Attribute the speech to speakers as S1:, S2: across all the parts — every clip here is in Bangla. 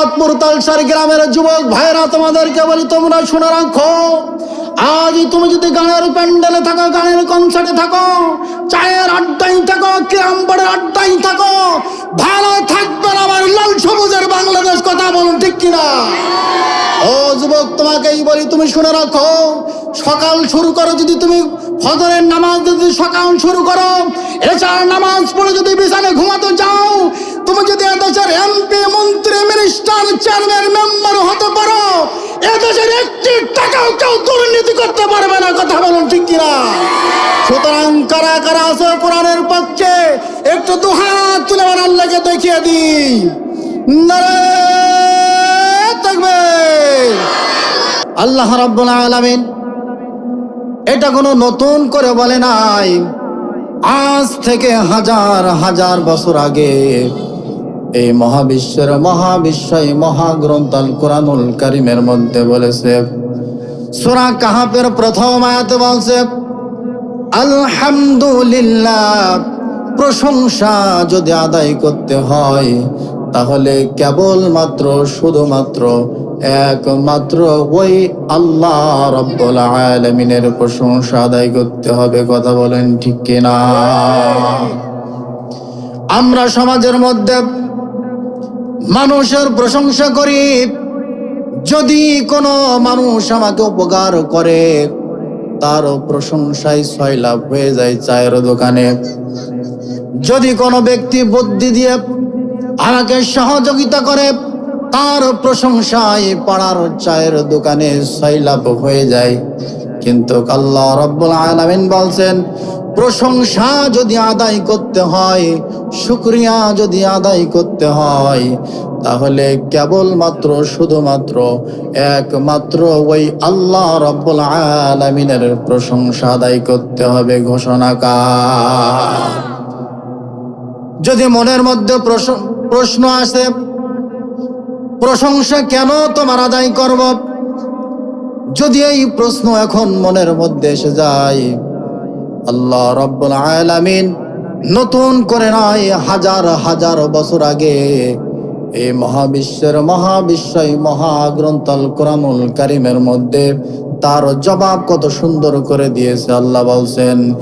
S1: চাঁদপুর তালসার গ্রামের যুবক ভাইরা, তোমাদেরকে বলি, তোমরা শুনে রাখো। আজ তুমি যদি গানের প্যান্ডেলে থাকো, গানের কনসার্টে থাকো, চায়ের আড্ডাই থাকো কিরামবাড়ের আড্ডাই থাকো, ভালো থাকবে না আমার লাল সবুজের বাংলাদেশ, কথা বলুন ঠিক কিনা? ও যুবক তোমাকেই বলি, তুমি শুনে রাখো। সকাল শুরু করো যদি তুমি ফজরের নামাজ যদি সকাল শুরু করো এছাড়া নামাজ পড়ে যদি বিছানে ঘুমাতে যাও তুমি যদি এদেশের এমপি, মন্ত্রী মিনিস্টার চেয়ারম্যান মেম্বার হতে পারো, এদেশের একটি টাকাও কেউ দুর্নীতি করতে পারবে না, কথা বলুন ঠিক কিনা? সুতরাং কারা কারা আছে কোরআনের পক্ষে, একটু দুহাত তুলে আমার আল্লাহকে দেখিয়ে দিই। আল্লাহ রাব্বুল আলামিন এটা কোনো নতুন করে বলে নাই। আজ থেকে হাজার হাজার বছর আগে এই মহাবিশ্বের মহাবিশ্বই মহাগ্রন্থ আল কোরআনুল কারিমের মধ্যে বলেছে, সূরা কাহাফের প্রথম আয়াতে বলছে, আলহামদুলিল্লাহ, প্রশংসা যদি আদায় করতে হয়, তাহলে কেবলমাত্র, শুধুমাত্র, একমাত্র ওই আল্লাহ রব্বুল আলামিনের প্রশংসা আদায় করতে হবে, কথা বলেন ঠিক কিনা? আমরা সমাজের মধ্যে মানুষের প্রশংসা করি। যদি কোনো মানুষ আমাকে উপকার করে, তার প্রশংসায় ছয় লাভ হয়ে যায় চায়ের দোকানে। যদি কোনো ব্যক্তি বুদ্ধি দিয়ে আমাকে সহযোগিতা করে, তার প্রশংসায় পাড়ার চায়ের দোকানে ছয় লাভ হয়ে যায়। কিন্তু আল্লাহ রব্বুল আলামিন বলছেন, প্রশংসা যদি আদায় করতে হয় শুক্রিয়া যদি আদায় করতে হয়, তাহলে কেবলমাত্র শুধুমাত্র একমাত্র ওই আল্লাহ রব্বুল আলামিনের প্রশংসা আদায় করতে হবে ঘোষণাকার। যদি মনের মধ্যে প্রশ্ন- প্রশ্ন আসে, প্রশংসা কেন তোমার আদায় করব? যদি এই প্রশ্ন এখন মনের মধ্যে এসে যায়, আল্লাহ রব্বুল আলামিন নতুন করে নয়, হাজার হাজার বছর আগে এই মহাবিশ্বের মহাবিশ্বই মহাগ্রন্থ আল কোরআনুল কারিমের মধ্যে তার জবাব কত সুন্দর করে দিয়েছে আল্লাহ বলছেন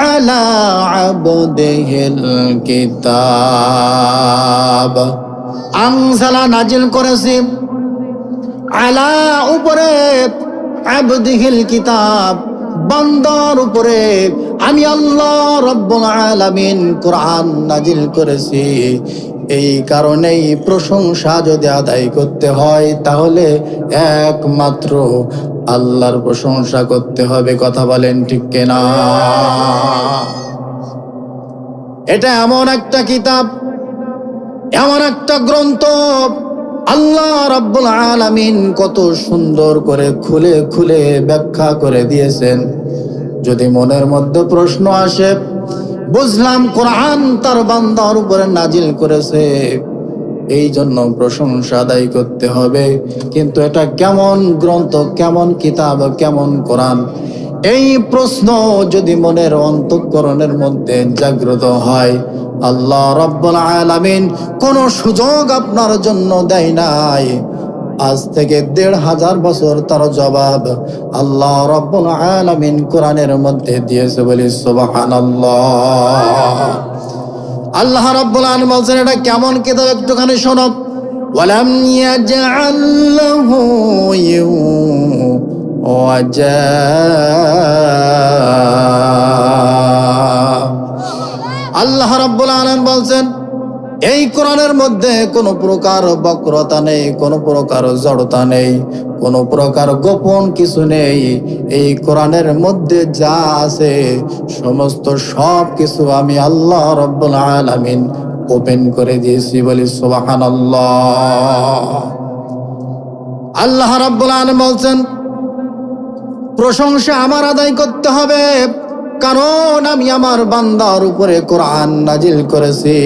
S1: আলা আবদিহিল কিতাব। আলা উপরে কিতাব। বান্দার উপরে আমি আল্লাহ রব্বুল আলামিন কোরআন নাজিল করেছি। এই কারণেই প্রশংসা যদি আদায় করতে হয়, তাহলে একমাত্র আল্লাহর প্রশংসা করতে হবে। কথা বলেন ঠিক কিনা? এটা এমন একটা কিতাব, এমন একটা গ্রন্থ আল্লাহ রাব্বুল আলামিন কত সুন্দর করে খুলে খুলে ব্যাখ্যা করে দিয়েছেন। যদি মনের মধ্যে প্রশ্ন আসে, বুঝলাম কোরআন তার বান্দার উপরে নাজিল করেছে এই জন্য প্রশংসা আদায় করতে হবে। কিন্তু এটা কেমন গ্রন্থ, কেমন কিতাব, কেমন কোরআন? এই প্রশ্ন যদি মনের অন্তঃকরণের মধ্যে জাগ্রত হয় আল্লাহ রব্বুল আলামিন কোন সুযোগ আপনার জন্য দেয় নাই। আজ থেকে দেড় হাজার বছর তার জবাব আল্লাহ রব্বুল আলামিন কোরআনের মধ্যে দিয়েছে বলি, সুবহানাল্লাহ। আল্লাহ রাব্বুল আলামিন বলছেন, এটা কেমন কিতাব একটুখানি শোনো। ওয়ালাম ইয়াজআল লাহু ওয়াজা আল্লাহ রাব্বুল আলামিন বলছেন, এই কোরআনের মধ্যে কোনো প্রকার বক্রতা নেই, কোনো প্রকার জড়তা নেই, কোনো প্রকার গোপন কিছু নেই। এই কোরআনের মধ্যে যা আছে, সমস্ত সব কিছু আমি আল্লাহ রব্বুল আলামিন ওপেন করে দিয়েছি, বলি সুবহানাল্লাহ। আল্লাহ রাব্বুল আলামিন বলছেন, প্রশংসা আমার আদায় করতে হবে। কারণ আমি আমার বান্দার উপরে কোরআন নাজিল করেছি।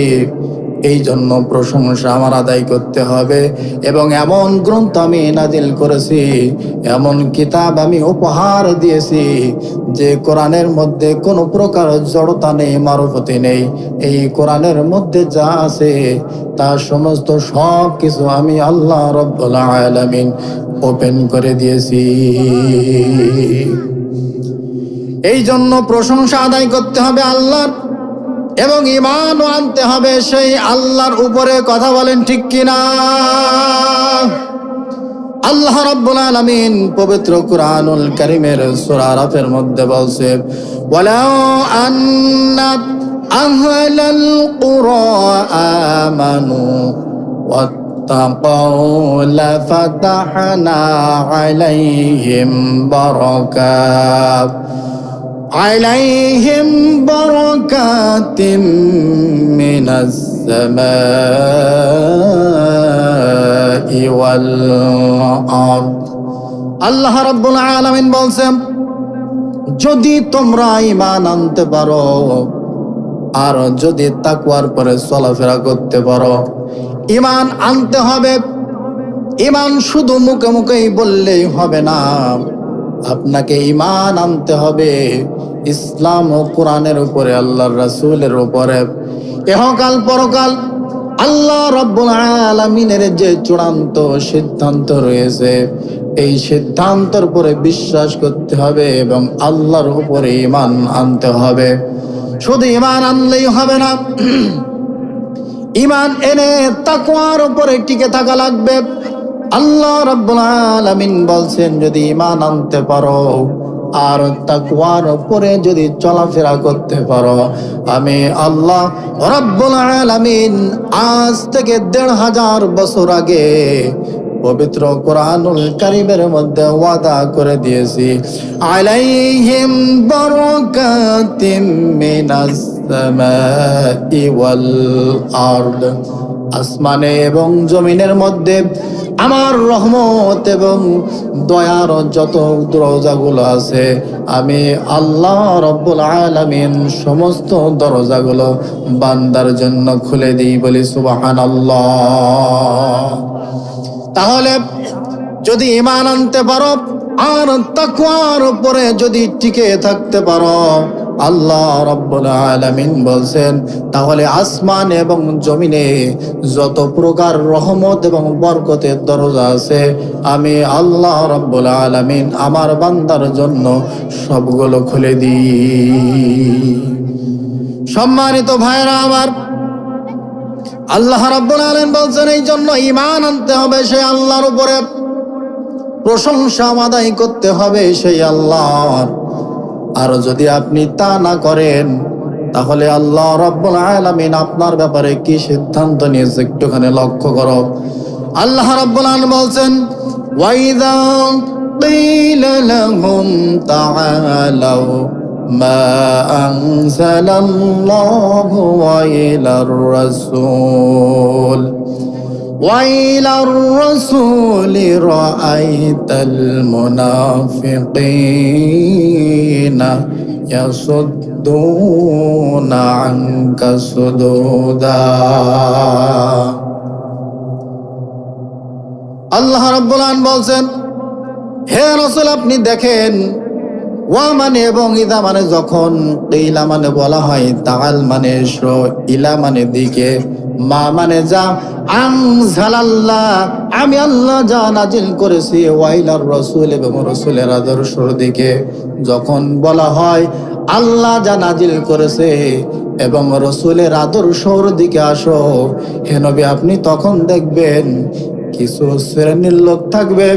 S1: এই জন্য প্রশংসা আমার আদায় করতে হবে এবং এমন গ্রন্থ আমি নাজিল করেছি, এমন কিতাব আমি উপহার দিয়েছি যে কোরআনের মধ্যে কোনো প্রকার জড়তা নেই, মারুফতি নেই। এই কোরআনের মধ্যে যা আছে, তা সমস্ত সব কিছু আমি আল্লাহ রব্বুল আলামিন ওপেন করে দিয়েছি। এই জন্য প্রশংসা আদায় করতে হবে আল্লাহর এবং ইমানও আনতে হবে সেই আল্লাহর উপরে কথা বলেন ঠিক কিনা আল্লাহ রাব্বুল আলামিন পবিত্র কুরআনুল কারীমের সূরা আরাফের মধ্যে বলছে ওয়ালাউ আন্না আহলাল কুরা আমানু واتقوا لفتحنا عليهم بركات عليهم بركات من السماء والأرض আল্লাহ রাব্বুল আলামিন বলছেন যদি তোমরা ঈমান আনতে পারো আর যদি তাকওয়ার পরে চলাফেরা করতে পারো ঈমান আনতে হবে ঈমান শুধু মুখে মুখেই বললেই হবে না আপনাকে ঈমান আনতে হবে। ইসলাম ও কোরআনের উপরে, আল্লাহর রাসূলের উপরে। এহকাল পরকাল আল্লাহ রব্বুল আলামিনের যে চূড়ান্ত সিদ্ধান্ত রয়েছে, এই সিদ্ধান্তের উপরে বিশ্বাস করতে হবে এবং আল্লাহর উপরে ইমান আনতে হবে। শুধু ইমান আনলেই হবে না, ঈমান এনে তাকওয়ার উপরে টিকে থাকা লাগবে। আল্লাহ রাব্বুল আলামিন বলছেন, যদি ঈমান আনতে পারো আর তাকওয়ার উপরে যদি চলাফেরা করতে পারো, আমি আল্লাহ রাব্বুল আলামিন আজ থেকে দেড় হাজার বছর আগে পবিত্র কোরআনুল কারিমের মধ্যে ওয়াদা করে দিয়েছি, আলাইহিম বারাকাতিম মিনাস সামাই ওয়াল আরদ, আসমানে এবং জমিনের মধ্যে আমার রহমত এবং দয়ার যত দরজাগুলো আছে, আমি আল্লাহ রব্বুল আলামিন সমস্ত দরজাগুলো বান্দার জন্য খুলে দিই, বলি সুবাহান তাহলে যদি ইমান আনতে পারো, আর তাকওয়ার উপরে যদি টিকে থাকতে পারো আল্লাহ রব্বুল আলামিন বলছেন, তাহলে আসমান এবং জমিনে যত প্রকার রহমত এবং বরকতের দরজা আছে, আমি আল্লাহ রব্বুল আলামিন আমার বান্দার জন্য সবগুলো খুলে দিই। সম্মানিত ভাইরা আমার, আল্লাহ রাব্বুল আলামিন বলছেন, এই জন্য ঈমান আনতে হবে সেই আল্লাহর উপরে। প্রশংসা আদায় করতে হবে সেই আল্লাহর। আর যদি আপনি তা না করেন তাহলে আল্লাহ রাব্বুল আলামিন আপনার ব্যাপারে কি সিদ্ধান্ত নিয়েছে একটুখানি লক্ষ্য করো আল্লাহ রাব্বুল আলামিন বলছেন ওয়াইদা قيل لهم تعالوا ما أنزل الله وإلى الرسول وإلى الرسول رأيت المنافقين يصدون عنك صدودا আল্লাহ রাব্বুল আলামিন বলছেন হে রসুল আপনি দেখেন ওয়া মানে এবং ইদা মানে যখন ইলা মানে বলা হয় তাল মানে এসো ইলা মানে দিকে মা মানে যা, আমি আল্লাহ যা নাজিল করেছি, ওয়াইলার রসুল এবং রসুলের আদর্শর দিকে। যখন বলা হয়, আল্লাহ যা নাজিল করেছে এবং রসুলের আদর্শর দিকে আসো, হে নবী আপনি তখন দেখবেন কিছু শ্রেণির লোক থাকবে,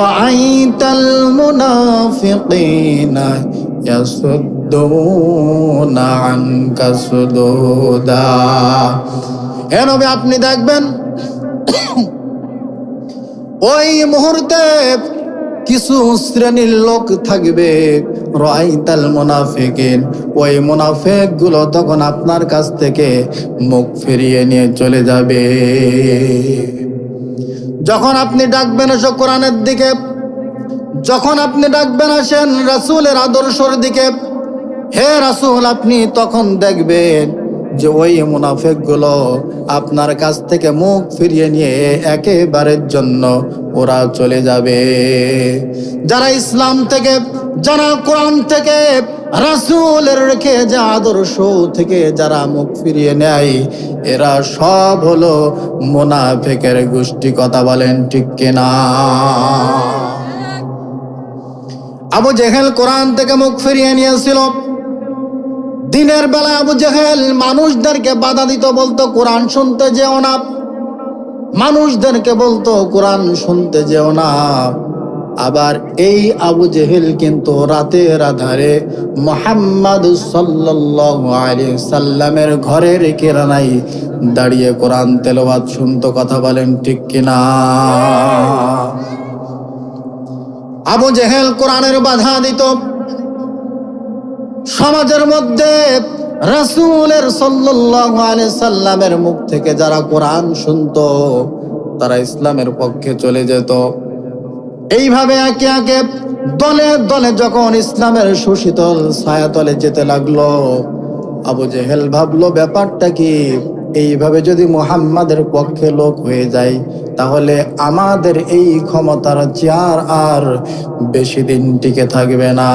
S1: রাআইতাল মুনাফিকিনা ইয়াসুদ্দুনা আনকা সুদুদা। হে নবী, আপনি দেখবেন ওই মুহূর্তে কিছু শ্রেণির লোক থাকবে, রাইতাল মুনাফিকিন। ওই মুনাফিকগুলো তখন আপনার কাছ থেকে মুখ ফিরিয়ে নিয়ে চলে যাবে। যখন আপনি ডাকবেন এসো কোরআনের দিকে, যখন আপনি ডাকবেন আসেন রাসূলের আদর্শর দিকে, হে রাসূল, আপনি তখন দেখবেন যে ওই মুনাফেকগুলো আপনার কাছ থেকে মুখ ফিরিয়ে নিয়ে একেবারের জন্য ওরা চলে যাবে। যারা ইসলাম থেকে, যারা কোরআন থেকে, রাসূলের রেখে যা আদর্শ থেকে যারা মুখ ফিরিয়ে নেয়, এরা সব হলো মুনাফেকের গোষ্ঠী, কথা বলেন ঠিক কিনা? আবু জেহেল কোরআন থেকে মুখ ফিরিয়ে নিয়েছিল। দিনের বেলা আবু জেহেল মানুষদেরকে বাধা দিত, বলতো, কোরআন শুনতে যেও না। মানুষদেরকে বলতো, কোরআন শুনতে যেও না। আবার এই আবু জেহেল কিন্তু রাতের আধারে মোহাম্মদ সাল্লামের ঘরের কেরানাই দাঁড়িয়ে কোরআন তেলাওয়াত শুনতো, কথা বলেন ঠিক কিনা? আবু জেহেল কোরআনের বাধা দিত। সমাজের মধ্যে রাসূলের সাল্লামের মুখ থেকে যারা কোরআন শুনতো, তারা ইসলামের পক্ষে চলে যেত। এইভাবে একে একে দলে দলে যখন ইসলামের সুশীতল ছায়াতলে যেতে লাগল, আবু জেহেল ভাবলো, ব্যাপারটা কি? এইভাবে যদি মুহাম্মাদের পক্ষে লোক হয়ে যায়, তাহলে আমাদের এই ক্ষমতার চেয়ার আর বেশি দিন টিকে থাকবে না।